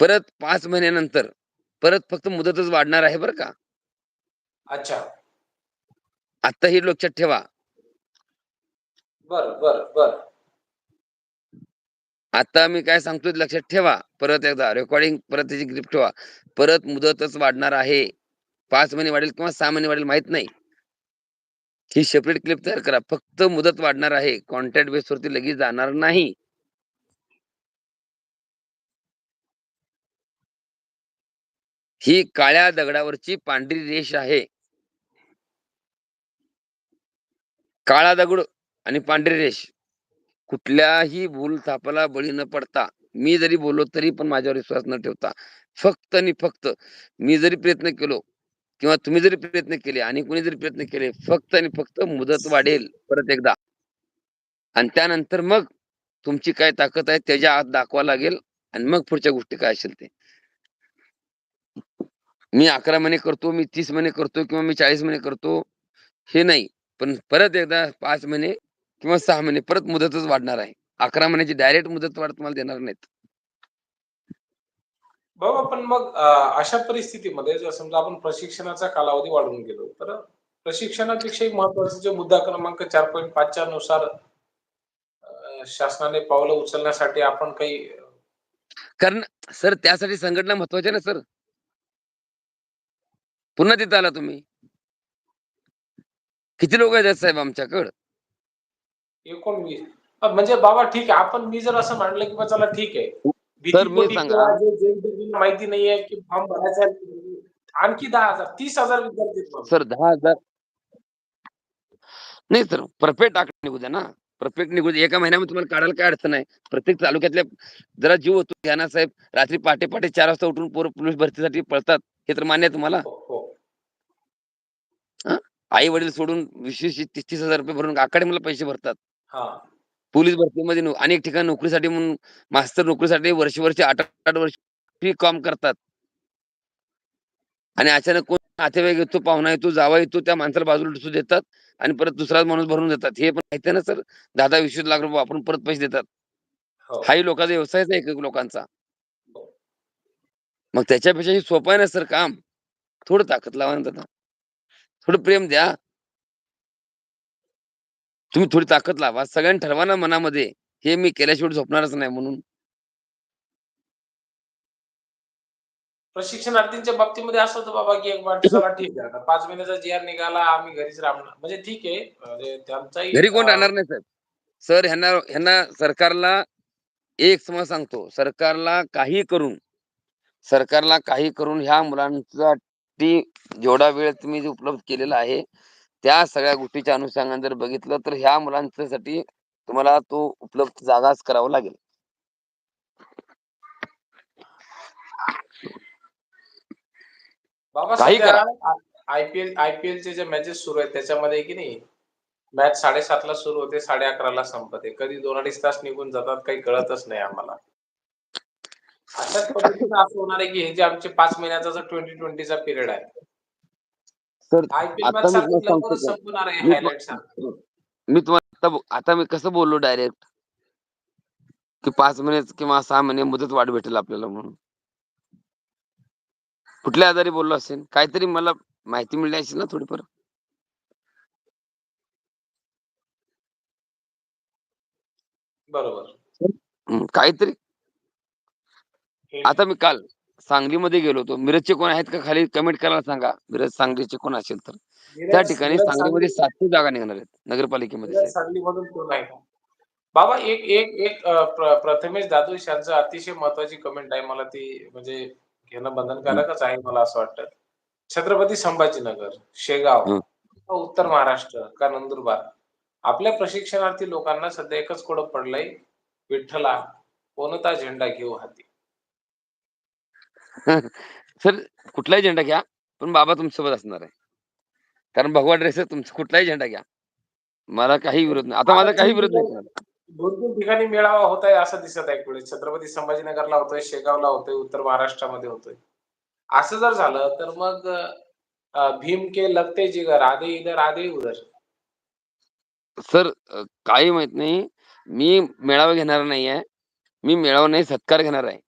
परत 5 महिन्यानंतर परत फक्त मुदतच वाढणार आहे बरं का. अच्छा. आत्ता हे लक्षात ठेवा. बरं, बरं, बरं. आता मी काय सांगतोय लक्षात ठेवा. परत एकदा रेकॉर्डिंग परत त्याची ग्रिप ठेवा. परत मुदतच वाढणार आहे. 5 महिने वाढेल किंवा 6 महिने वाढेल माहीत नाही. ही सेपरेट क्लिप तयार करा. फक्त मुदत वाढणार आहे. कॉन्ट्रॅक्ट बेसवरती लगेच जाणार नाही. ही काळ्या दगडावरची पांढरी रेष आहे. काळा दगड आणि पांढरी रेष. कुठल्याही भूलथापाला बळी न पडता, मी जरी बोललो तरी पण माझ्यावर विश्वास न ठेवता, फक्त आणि फक्त मी जरी प्रयत्न केलो किंवा तुम्ही जरी प्रयत्न केले आणि कोणी जरी प्रयत्न केले, फक्त आणि फक्त मुदत वाढेल परत एकदा. आणि त्यानंतर मग तुमची काय ताकद आहे त्याच्या आत दाखवा लागेल आणि मग पुढच्या गोष्टी काय असेल ते. मी 11 महिने करतो, मी 30 महिने करतो किंवा मी 40 महिने करतो, हे नाही. पण परत एकदा 5 महिने किंवा 6 महिने परत मुदतच वाढणार आहे. 11 महिन्याची डायरेक्ट मुदत वाढ तुम्हाला देणार नाहीत. बाबा पण मग अशा परिस्थितीमध्ये जर समजा आपण प्रशिक्षणाचा कालावधी वाढवून गेलो, तर प्रशिक्षणापेक्षाही महत्त्वाचा जो मुद्दा क्रमांक 4.5 च्या नुसार अ, शासनाने पावलं उचलण्यासाठी आपण काही कारण सर त्यासाठी संघटना महत्वाची आहे ना सर. पुन्हा तिथं आला तुम्ही. किती लोक आहेत साहेब आमच्याकडं? 19 अ, म्हणजे बाबा ठीक आहे. आपण मी जर असं म्हणलं की बा चला ठीक आहे. मी सांगा. माहिती नाहीये की फॉर्म भरायचा. आणखी 10,000 30,000 विद्यार्थी आहेत बाबा. सर 10,000 नाही सर, परफेक्ट आकडा निघू द्या ना. परफेक्ट निघू द्या. एका महिन्यामध्ये तुम्हाला काढायला काय अडचण आहे. प्रत्येक तालुक्यातल्या जरा जीव होतो घ्या ना साहेब. रात्री पहाटे-पहाटे 4 वाजता उठून पोरं पोलीस भरतीसाठी पळतात. हे तर मान्य आहे तुम्हाला? हो. आई-वडील सोडून 20-20, 30-30 हजार रुपये भरून अकॅडमीला पैसे भरतात. हां. पोलीस भरतीमध्ये अनेक ठिकाणी नोकरीसाठी म्हणून मास्तर नोकरीसाठी वर्ष-वर्ष 8-8 वर्ष फी काम करतात. आणि अचानक कोण नातेवाईक येतो, पाहुणा येतो, जावई येतो, त्या माणसाला बाजूला ढकलून देतात आणि परत दुसरा माणूस भरून देतात. हे पण माहिती ना सर? 10-10, 20-20 लाख रुपये वापरून परत पैसे देतात. हो. हाही लोकांचा व्यवसायच आहे एक लोकांचा. हो. मग त्याच्यापेक्षा सोपं आहे ना सर काम. थोडं ताकद लावा ना. थोडं प्रेम द्या. तुम्ही थोडी ताकद लावा. सगळ्यांनी ठरवा ना मनामध्ये, हे मी केल्याशिवाय झोपणारच नाही म्हणून. प्रशिक्षणार्थींच्या बाबतीमध्ये असं होतं बाबा की एक वाट चला ठीक आहे. आता 5 महिन्याचा जी-आर निघाला, आम्ही घरीच राहणार. म्हणजे ठीक आहे. म्हणजे त्यांचाही घरी कोण राहणार नाही साहेब. सर ह्यांना ह्यांना सरकारला एक समज सांगतो, सरकारला काही करून सरकारला काही करून ह्या मुलांसाठी जेवढा वेळ तुम्ही जो उपलब्ध केलेला आहे, त्या सगळ्या गोष्टीच्या अनुषंगाने जर बघितलं तर ह्या मुलांच्यासाठी तुम्हाला तो उपलब्ध जागाच करावा लागेल. बाबा करा. आय-पी-एल आय-पी-एलचे जे मॅचेस सुरू आहेत त्याच्यामध्ये की नाही, मॅच 7:30 ला सुरू होते, 11:30 ला संपते. कधी 2-2.5 तास निघून जातात काही कळतच नाही आम्हाला. अशाच पद्धतीने असं होणार आहे की हे जे आमचे 5 महिन्याचा जो 2020 चा पिरियड आहे. आय-पी-एल आता मी तुम्हाला सांगतो लवकरच सर. संपणार आहे मी हायलाइट सारखं. तुम्हा मी तुम्हाला आता ब आता मी कसं बोललो डायरेक्ट की 5 महिने किंवा 6 महिने मुदत वाढ भेटेल आपल्याला म्हणून. कुठल्या आधारे बोललो असेन? काहीतरी मला माहिती मिळली असेल ना थोडीफार? बरोबर. काहीतरी आता मी काल सांगलीमध्ये गेलो होतो. मिरजचे कोण आहेत का खाली कमेंट करायला सांगा. मिरज सांगलीचे कोण असेल तर. त्या ठिकाणी सांगलीमध्ये सांगली 700 जागा निघणार आहेत नगरपालिकेमध्ये. सांगलीमधून कोण आहे? बाबा एक एक एक प्रथमेश जाधव यांचं अतिशय महत्त्वाची कमेंट आहे. मला ती म्हणजे घेणं. बंधनकारकच आहे मला असं वाटतं. छत्रपती संभाजीनगर, शेगाव. उत्तर महाराष्ट्र का नंदुरबार आपल्या प्रशिक्षणार्थी लोकांना सध्या एकच कोडं पडलंय, विठ्ठला कोणता झेंडा घेऊ हाती? सर कुठलाही झेंडा घ्या, पण बाबा तुमच्यासोबत असणार आहे. कारण भगवा ड्रेस तुमचा कुठलाही झेंडा घ्या. मला काही विरोध नाही. आता माझा काही विरोध नाही कोणाला. 2-3 ठिकाणी मेळावा होत आहे असं दिसत आहे पुढे. छत्रपती संभाजीनगरला होतोय, शेगावला होतोय, उत्तर महाराष्ट्रामध्ये होतोय. असं जर झालं तर मग भीम के लगते जिगर आधे इधर आधे उधर. सर काही माहीत नाही. मी मेळावा घेणार नाहीये. मी मेळावा नाही सत्कार घेणार आहे.